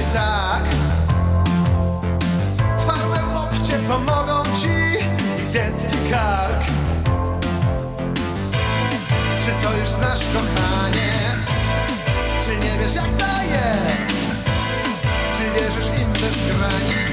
Zaczynaj tak Twarde łokcie pomogą ci I dętki kark Czy to już znasz kochanie? Czy nie wiesz jak to jest? Czy wierzysz im bez granic?